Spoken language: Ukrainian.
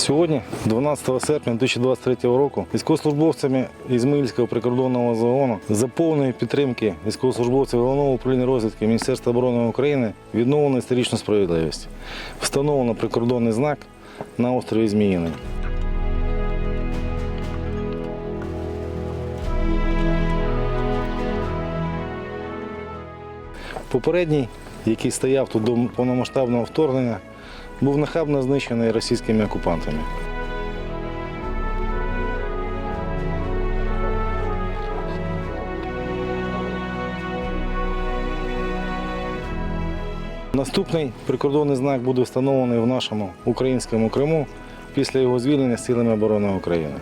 Сьогодні, 12 серпня 2023 року, військовослужбовцями Ізмаїльського прикордонного загону за повної підтримки військовослужбовців головного управління розвідки Міністерства оборони України відновлено історичну справедливість. Встановлено прикордонний знак на острові Зміїний. Попередній, який стояв тут до повномасштабного вторгнення, був нахабно знищений російськими окупантами. Наступний прикордонний знак буде встановлений в нашому українському Криму після його звільнення силами оборони України.